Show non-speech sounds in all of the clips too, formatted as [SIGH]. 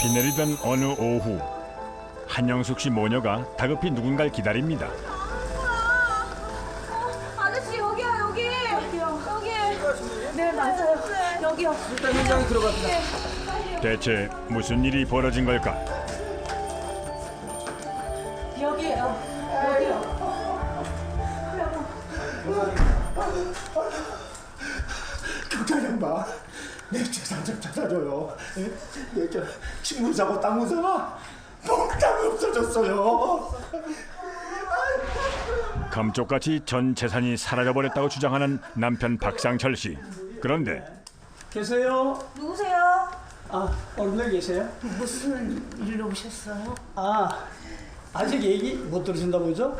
비 내리던 어느 오후 한영숙 씨 모녀가 다급히 누군가를 기다립니다. 아저씨 여기요 여기 여기요 여기 네 맞아요 여기요 일단 현장에 들어갑니다. 대체 무슨 일이 벌어진 걸까? 여기요 여기요 경찰 양반 좀 찾아줘요 예? 내저 신문사고 땅문사가 몽땅 없어졌어요 감쪽같이 전 재산이 사라져버렸다고 주장하는 남편 박상철 씨. 그런데 계세요? 누구세요? 아, 어른들 계세요? 무슨 일로 오셨어요? 아, 아직 얘기 못 들으신다 보죠?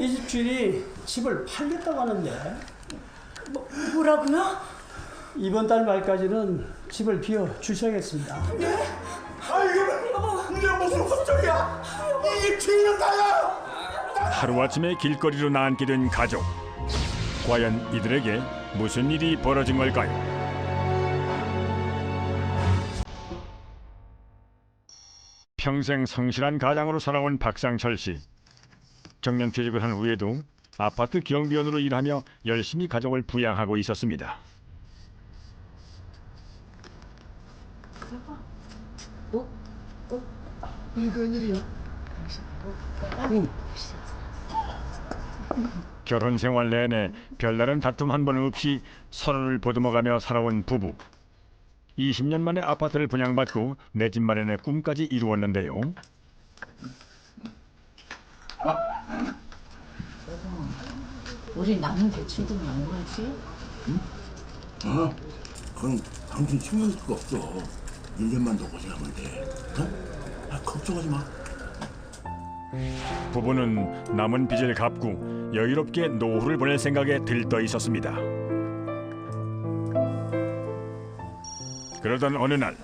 이집 주인이 집을 팔겠다고 하는데 뭐, 뭐라고요? 이번 달 말까지는 집을 비워 주셔야겠습니다. 아 이게 이게 무슨 헛소리야 이게 죄는 나야 하루아침에 길거리로 나앉게 된 가족. 과연 이들에게 무슨 일이 벌어진 걸까요? 평생 성실한 가장으로 살아온 박상철 씨. 정년 퇴직을 한 후에도 아파트 경비원으로 일하며 열심히 가족을 부양하고 있었습니다. 결혼 생활 내내 별다른 다툼 한 번 없이 서로를 보듬어가며 살아온 부부. 20년 만에 아파트를 분양받고 내 집 마련의 꿈까지 이루었는데요. 우리 남은 대출금 얼마지? 어? 그건 당신 신경 쓸거 없어 1년만 더 고생하면 돼 어? 아, 걱정하지 마 부부는 남은 빚을 갚고 여유롭게 노후를 보낼 생각에 들떠 있었습니다. 그러던 어느 날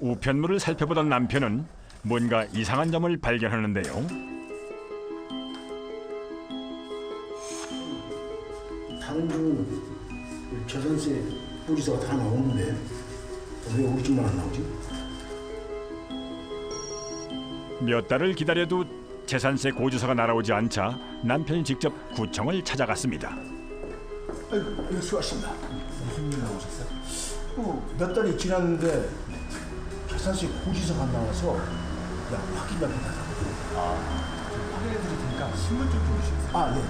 우편물을 살펴보던 남편은 뭔가 이상한 점을 발견하는데요. 다른 재산세 뿌리서가 다 나오는데 왜 우리 집만 안 나오지? 몇 달을 기다려도 재산세 고지서가 날아오지 않자 남편이 직접 구청을 찾아갔습니다. 아이고, 예, 수고하십니다. 무슨 일 나오셨어요? 어, 몇 달이 지났는데 재산세 고지서가 안 나와서 야, 확인 좀 해달라고. 확인해 드릴 테니까 신분 좀 보여주세요. 아, 예.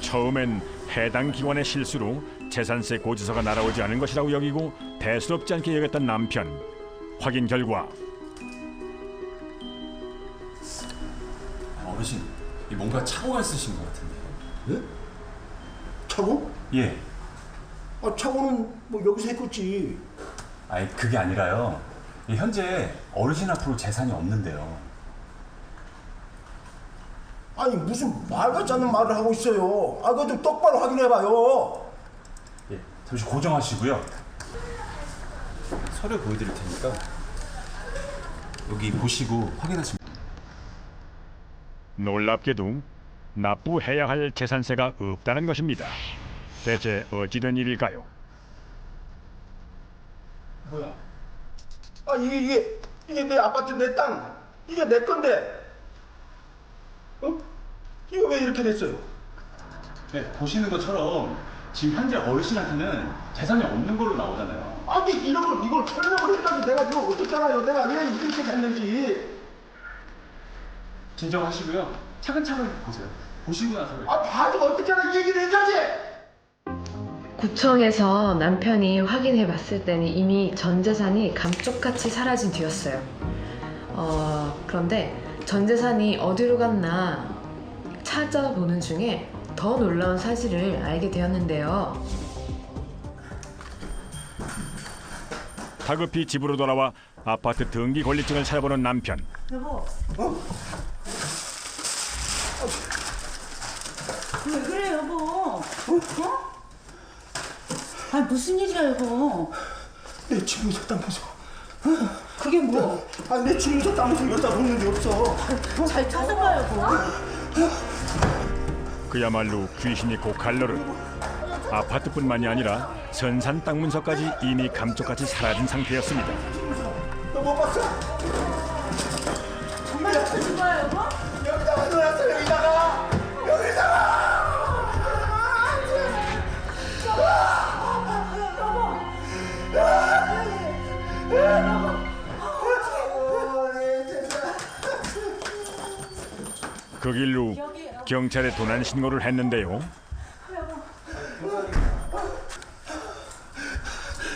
처음엔 해당 기관의 실수로 재산세 고지서가 날아오지 않은 것이라고 여기고 대수롭지 않게 여겼던 남편. 확인 결과 아, 어르신, 이 뭔가 착오가 있으신 것 같은데. 예? 차고? 예. 아, 차고는 뭐 여기서 했겠지. 아니 그게 아니라요. 이 현재 어르신 앞으로 재산이 없는데요. 아니, 무슨 말 같지 않는 말을 하고 있어요. 아, 그거 좀 똑바로 확인해봐요. 예. 잠시 고정하시고요. 서류 보여드릴 테니까 여기 보시고 확인하시면. 놀랍게도 납부해야 할 재산세가 없다는 것입니다. 대체 어찌된 일일까요? 뭐야? 아, 이게, 이게, 이게 내 아파트 내 땅. 이게 내 건데. 어? 이거 왜 이렇게 됐어요? 네, 보시는 것처럼 지금 현재 어르신한테는 재산이 없는 걸로 나오잖아요. 아니, 이런 걸, 이걸 설명을 했다고 내가 이거 어떻잖아요. 내가 왜 이렇게 됐는지. 진정하시고요. 차근차근 보세요. 보시고 나서 아, 봐도 어떻게나 이 얘기를 해줘야지. 구청에서 남편이 확인해 봤을 때는 이미 전 재산이 감쪽같이 사라진 뒤였어요. 어, 그런데 전 재산이 어디로 갔나 찾아보는 중에 더 놀라운 사실을 알게 되었는데요. 다급히 집으로 돌아와 아파트 등기 권리증을 찾아보는 남편. 여보 왜 그래 여보 어? 아니 무슨 일이야 여보 내 집에서 땅 보소. 그게 뭐? 아, 내 집에서 땅 보소. 여기다 놓는 게 없어. 잘 찾아봐 여보 그야말로 귀신이 고칼로를 아파트뿐만이 아니라 선산 땅 문서까지 이미 감쪽같이 사라진 상태였습니다. 너 못 봤어? 정말 죽은 거야 여보? 그 길로 경찰에 도난 신고를 했는데요.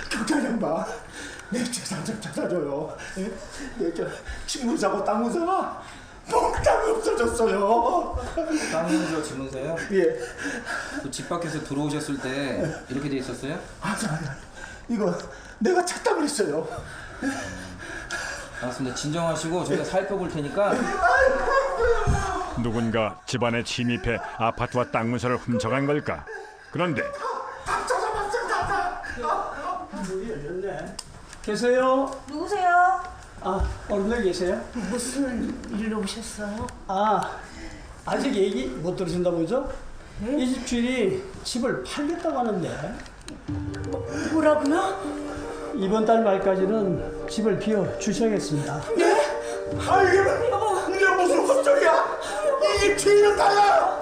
경찰 양반 내 재산 좀 찾아줘요 예? 내저 친구사고 땅무사가 몽땅 없어졌어요 땅 문서 지문서요? 예 그 집 밖에서 들어오셨을 때 이렇게 돼 있었어요? 아니 아니 아니 이거 내가 찾다 그랬어요 알았습니다. 진정하시고 저희가 살펴볼 테니까 누군가 집안에 침입해 아파트와 땅 문서를 훔쳐간 걸까? 그런데 문이 열렸네. 계세요? 누구세요? 아, 어른들 계세요? 무슨 일로 오셨어요? 아, 아직 얘기 못 들으신다 보죠? 이 집 주인이 집을 팔겠다고 하는데 뭐라고요? 이번 달 말까지는 집을 비워 주셔야겠습니다. 아 이게 뭐 이게 무슨 걱정이야 이집 주인은 나야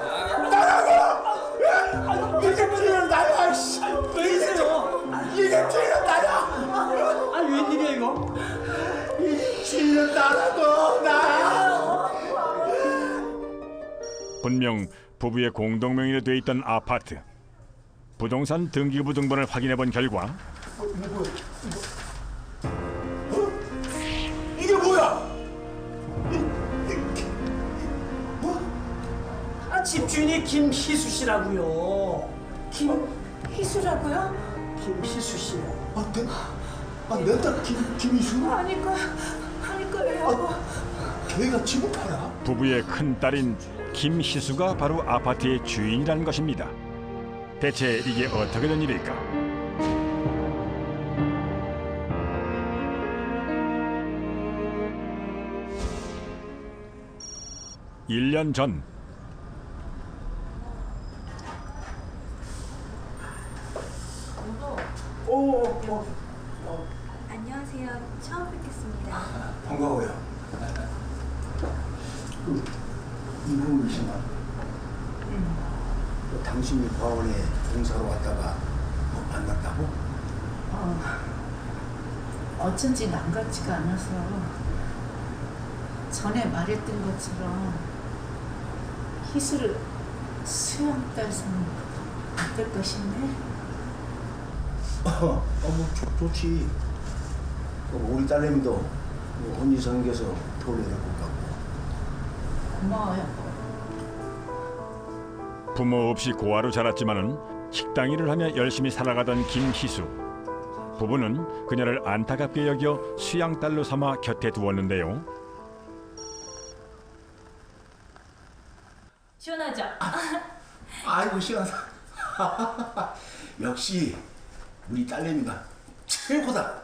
나라고 이집 주인은 나야 씨. 왜이세요? 이집 주인은 나야 아, 웬일이야 이거? 이집 주인은 나라고 나야 분명 부부의 공동 명의로 돼 있던 아파트. 부동산 등기부 등본을 확인해 본 결과 집 주인이 김희수 씨라고요. 희수라고요? 김희수 씨. 아, 내, 아, 내딸 김, 김희수? 아닐 거야. 아닐 거예요. 걔가 집을 팔아? 부부의 큰 딸인 김희수가 바로 아파트의 주인이라는 것입니다. 대체 이게 어떻게 된 일일까? 일 년 전 오, 어, 안녕하세요. 처음 뵙겠습니다. 반가워요. 그, 이분이시나? 그 당신이 과원에 봉사로 왔다가 뭐 만났다고? 어쩐지 남 같지가 않아서 전에 말했던 것처럼 희수를 수영딸 삼는 것도 어떨 것인데 어, 어, 뭐 좋, 좋지. 그 우리 딸내미도 뭐 언니 생겨서 돌려놓고 가고. 고마워요. 부모 없이 고아로 자랐지만은 식당 일을 하며 열심히 살아가던 김희수 부부는 그녀를 안타깝게 여겨 수양딸로 삼아 곁에 두었는데요. 시원하죠? 아이고 시원하다. [LAUGHS] 역시 우리 딸내미가 최고다.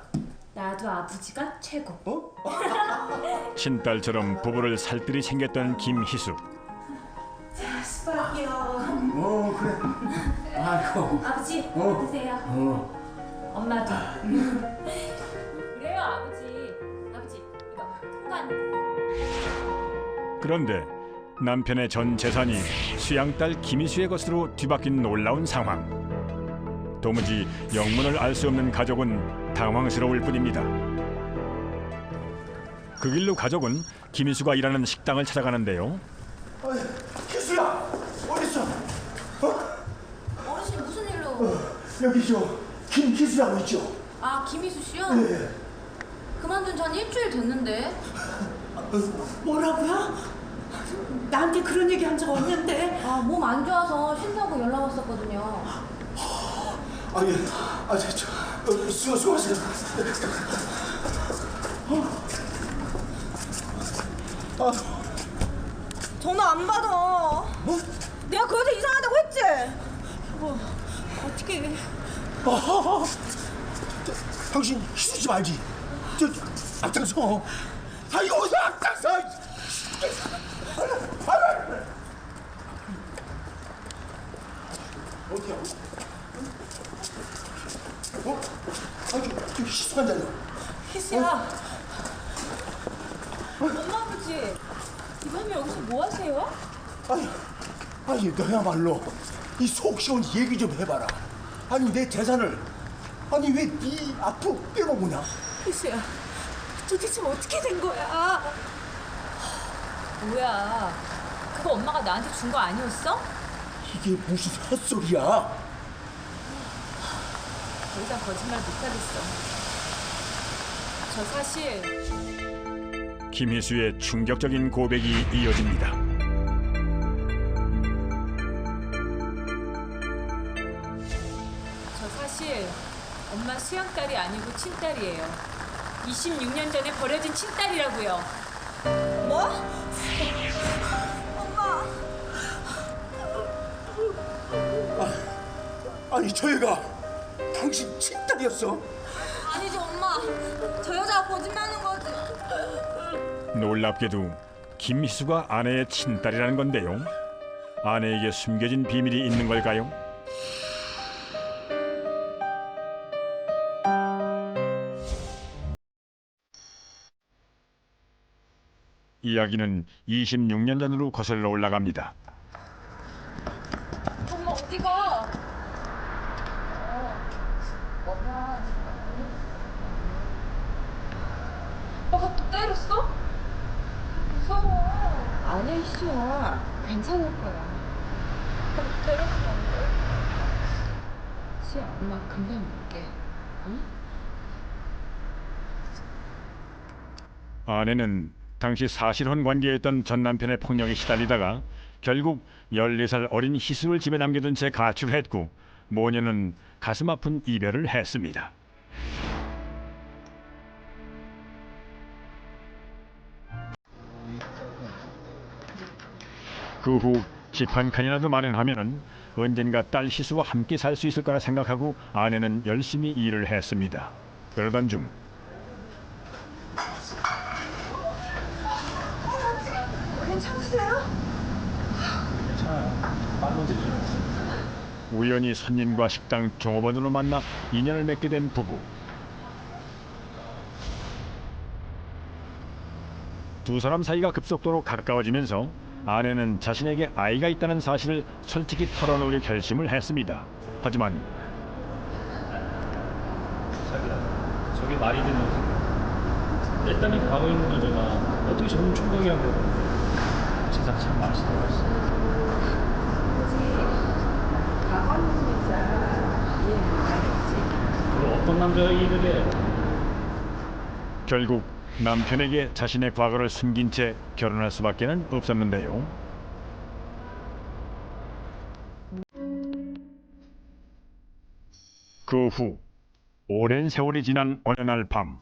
나도 아버지가 최고. 어? [LAUGHS] 친딸처럼 부부를 살뜰히 챙겼던 김희수. 수박이요. 어 그래. 아이고. 아버지 어. 드세요. 어. 엄마도. 그래요 아버지. 아버지 이거 통관. 그런데 남편의 전 재산이 수양딸 김희수의 것으로 뒤바뀐 놀라운 상황. 도무지 영문을 알 수 없는 가족은 당황스러울 뿐입니다. 그 길로 가족은 김희수가 일하는 식당을 찾아가는데요. 어이, 희수야 어딨어? 어? 어르신 무슨 일로? 여기 저 김희수라고 있죠? 아 김희수 씨요? 예. 그만둔 지한 일주일 됐는데. 뭐라고요? 나한테 그런 얘기 한 적 없는데 아 몸 안 좋아서 쉰다고 연락 왔었거든요. 아 예. 아 저 저, 어, 수고 수고하세요. 아, 전화 안 받아. 내가 그래서 이상하다고 했지? 여보 어떻게? 아, 저, 당신 씨 알지? 저, 저 앞장서. 아 어디서 앞장서? 어디야? 희수 한 잔. 희수야. 엄마 아버지. 이 밤에 여기서 뭐 하세요? 아니, 아니 너야말로 이 속 시원 얘기 좀 해봐라. 아니 내 재산을 아니 왜 네 앞으로 빼먹으냐? 희수야. 도대체 어떻게 된 거야? 뭐야. 그거 엄마가 나한테 준 거 아니었어? 이게 무슨 헛소리야? 더 이상 거짓말 못하겠어. 저 사실 김희수의 충격적인 고백이 이어집니다. 저 사실 엄마 수양딸이 아니고 친딸이에요. 26년 전에 버려진 친딸이라고요. 뭐? 엄마. 아니 저 애가 당신 친딸이었어? 엄마. 저 여자가 거짓말하는 거지. 놀랍게도 김희수가 아내의 친딸이라는 건데요. 아내에게 숨겨진 비밀이 있는 걸까요? 이야기는 26년 전으로 거슬러 올라갑니다. 엄마 어디가? 오빠가 또 때렸어? 무서워. 아니야 희수야. 괜찮을 거야. 오빠 때렸어. 희수야 엄마 금방 올게. 아내는 당시 사실혼 관계였던 전 남편의 폭력에 시달리다가 결국 14살 어린 희수를 집에 남겨둔 채 가출했고 모녀는 가슴 아픈 이별을 했습니다. 그후집한 칸이라도 마련하면은 언젠가 딸 희수와 함께 살 수 있을 거라 생각하고 아내는 열심히 일을 했습니다. 그러던 중 우연히 손님과 식당 종업원으로 만나 인연을 맺게 된 부부. 두 사람 사이가 급속도로 가까워지면서 아내는 자신에게 아이가 있다는 사실을 솔직히 털어놓으려 결심을 했습니다. 하지만 저게 말이 되는 내 딸이 가고 있는 거잖아. 어떻게 저런 총각이랑 세상 참 살아갔어. 그럼 어떤 남자가 이해를 해 결국 남편에게 자신의 과거를 숨긴 채 결혼할 수밖에 는 없었는데요. 그 후 오랜 세월이 지난 어느 날 밤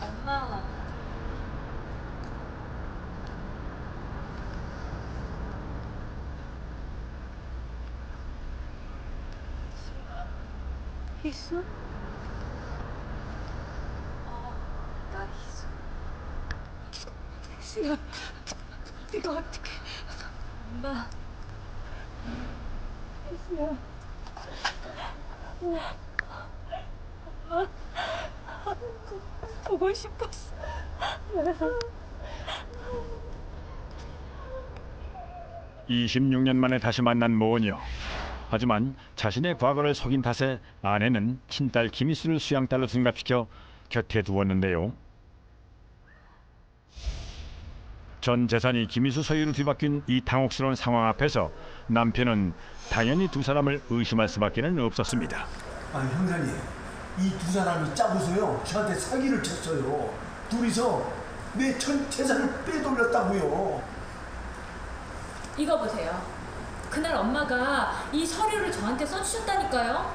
엄마. 희수? 어, 나 희수. 희수야, 네가 어떻게? 엄마. 희수야. 보고 싶었어. 26년 만에 다시 만난 모녀. 하지만 자신의 과거를 속인 탓에 아내는 친딸 김희수를 수양딸로 승갑시켜 곁에 두었는데요. 전 재산이 김희수 소유로 뒤바뀐 이 당혹스러운 상황 앞에서 남편은 당연히 두 사람을 의심할 수밖에는 없었습니다. 아니 형사님 이 두 사람이 짜고서요 저한테 사기를 쳤어요. 둘이서 내 전 재산을 빼돌렸다고요. 이거 보세요. 그날 엄마가 이 서류를 저한테 써주셨다니까요.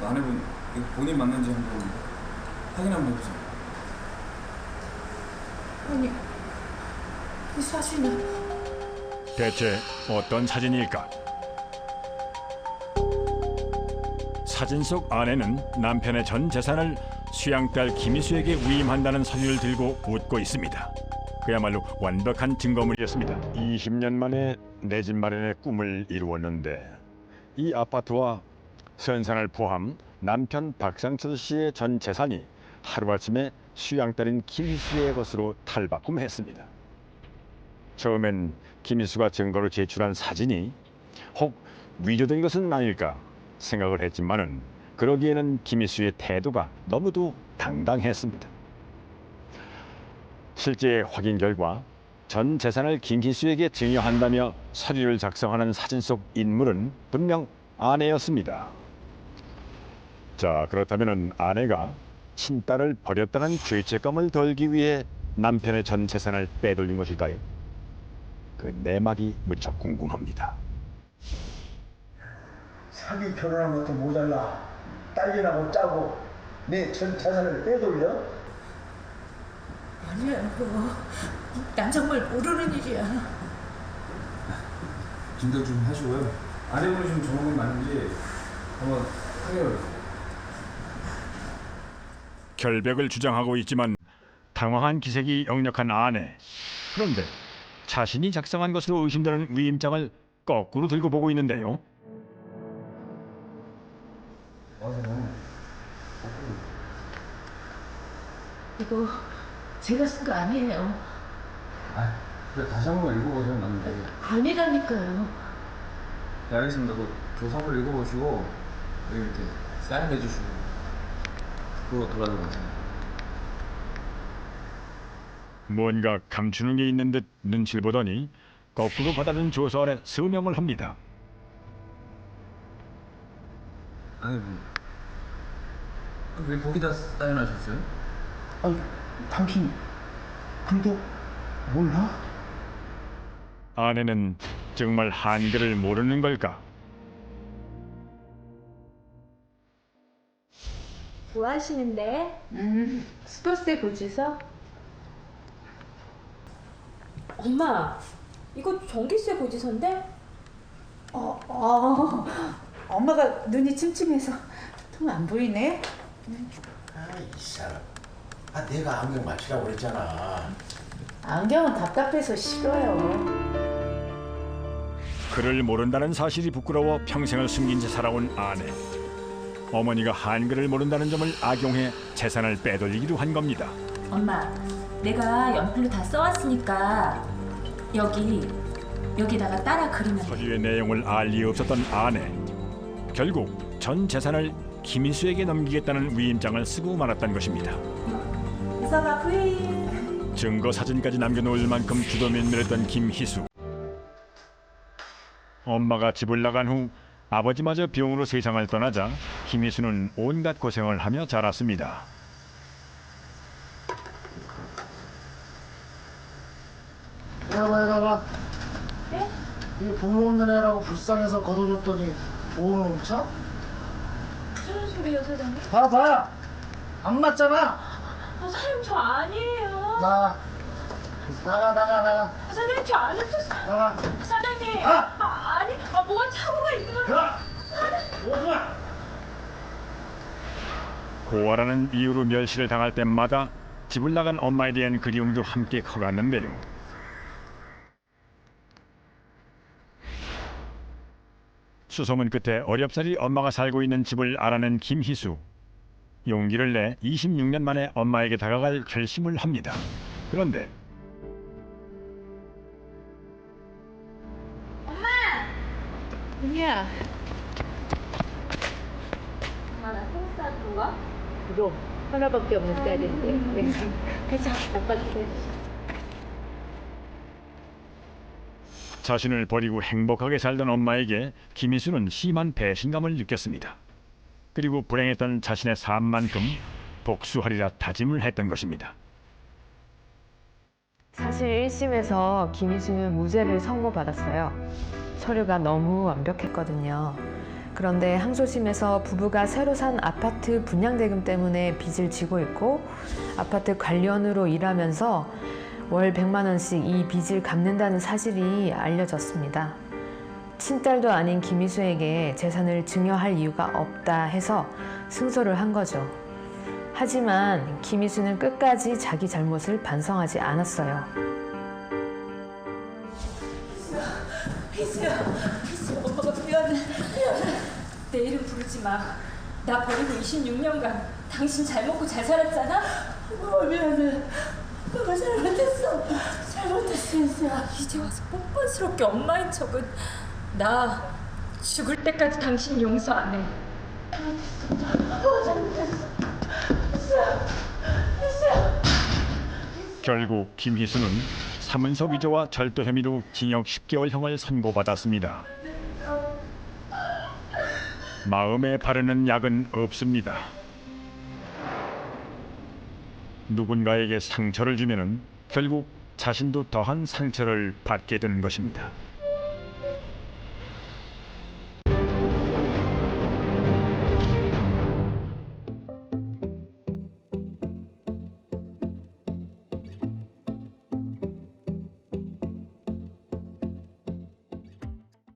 그 아내분 이거 본인 맞는지 한번 확인 한번 해보세요. 아니, 이 사진은 대체 어떤 사진일까? 사진 속 아내는 남편의 전 재산을 수양딸 김희수에게 위임한다는 서류를 들고 웃고 있습니다. 그야말로 완벽한 증거물이었습니다. 20년 만에 내 집 마련의 꿈을 이루었는데 이 아파트와 선산을 포함 남편 박상철 씨의 전 재산이 하루아침에 수양딸인 김희수의 것으로 탈바꿈했습니다. 처음엔 김희수가 증거로 제출한 사진이 혹 위조된 것은 아닐까 생각을 했지만은 그러기에는 김희수의 태도가 너무도 당당했습니다. 실제 확인 결과 전 재산을 김희수에게 증여한다며 서류를 작성하는 사진 속 인물은 분명 아내였습니다. 자 그렇다면 아내가 친딸을 버렸다는 죄책감을 덜기 위해 남편의 전 재산을 빼돌린 것일까요? 그 내막이 무척 궁금합니다. 사기 결혼한 것도 모자라 딸이라고 짜고 내 전 재산을 빼돌려? 아니야 여보. 난 정말 모르는 일이야. 진정 좀 하시고요. 아내분이 좀 좋은 건 맞는지 한번 확인해 결백을 주장하고 있지만 당황한 기색이 역력한 아내. 그런데 자신이 작성한 것으로 의심되는 위임장을 거꾸로 들고 보고 있는데요. 이거 제가 쓴 거 아니에요. 아, 그래 다시 한 번 읽어보세요, 남들. 아니라니까요. 네, 알겠습니다. 그 조사를 읽어보시고 여기 이렇게 사인 해 주시고 그거 돌아가 가세요. 뭔가 감추는 게 있는 듯 눈치를 보더니 거꾸로 받아든 조서 아래 서명을 합니다. 아니 뭐. 왜 거기다 사인하셨어요? 아니 당신 그래도 몰라? 아내는 정말 한글을 모르는 걸까? 뭐 하시는데? 음, 스포츠대 고지서? 엄마, 이거 전기세 고지서인데? 어, 어. 엄마가 눈이 침침해서 통 안 보이네. 아이 사람 아 내가 안경 맞추라고 그랬잖아 안경은 답답해서 싫어요. 글을 모른다는 사실이 부끄러워 평생을 숨긴 채 살아온 아내. 어머니가 한글을 모른다는 점을 악용해 재산을 빼돌리기로 한 겁니다. 엄마, 내가 연필로 다 써왔으니까 여기 여기다가 따라 그리면 돼. 서류의 내용을 알 리 없었던 아내. 결국 전 재산을 김희수에게 넘기겠다는 위임장을 쓰고 말았던 것입니다. 이서가 부인. 증거 사진까지 남겨놓을 만큼 주도면밀했던 김희수. 엄마가 집을 나간 후 아버지마저 병으로 세상을 떠나자 김희수는 온갖 고생을 하며 자랐습니다. 내가 네? 이 부모 없는 애라고 불쌍해서 걷어줬더니 뭐 훔쳐? 무슨 소리예요, 사장님? 봐봐! 안 맞잖아! 아, 사장님 저 아니에요. 나 나가 나가 나가 사장님 저 안 했었어요. 나가 사장님. 아! 아, 아니, 아, 뭐가 착오가 있는 거예요. 야! 오지마! 고아라는 이유로 멸시를 당할 때마다 집을 나간 엄마에 대한 그리움도 함께 커갔는데요. 수소문 끝에 어렵사리 엄마가 살고 있는 집을 알아낸 김희수. 용기를 내 26년 만에 엄마에게 다가갈 결심을 합니다. 그런데 야, 엄마 나 생쌀 좋아? 그럼 하나밖에 없는 딸인데. 가자, 아빠 때. 자신을 버리고 행복하게 살던 엄마에게 김희수는 심한 배신감을 느꼈습니다. 그리고 불행했던 자신의 삶만큼 복수하리라 다짐을 했던 것입니다. 사실 1심에서 김희수는 무죄를 선고받았어요. 서류가 너무 완벽했거든요. 그런데 항소심에서 부부가 새로 산 아파트 분양대금 때문에 빚을 지고 있고 아파트 관리원으로 일하면서 월 100만 원씩 이 빚을 갚는다는 사실이 알려졌습니다. 친딸도 아닌 김희수에게 재산을 증여할 이유가 없다 해서 승소를 한 거죠. 하지만 김희수는 끝까지 자기 잘못을 반성하지 않았어요. 희수야, 희수야, 엄마가 미안해, 미안해. 내 이름 부르지 마. 나 버리고 26년간 당신 잘 먹고 잘 살았잖아? 엄마 미안해. 엄마 잘못했어. 잘못했어, 희수야. 이제 와서 뻔뻔스럽게 엄마인 척은 나 죽을 때까지 당신 용서 안 해. 결국 김희수는 사문서 위조와 절도 혐의로 징역 10개월형을 선고받았습니다. 마음에 바르는 약은 없습니다. 누군가에게 상처를 주면은 결국 자신도 더한 상처를 받게 되는 것입니다.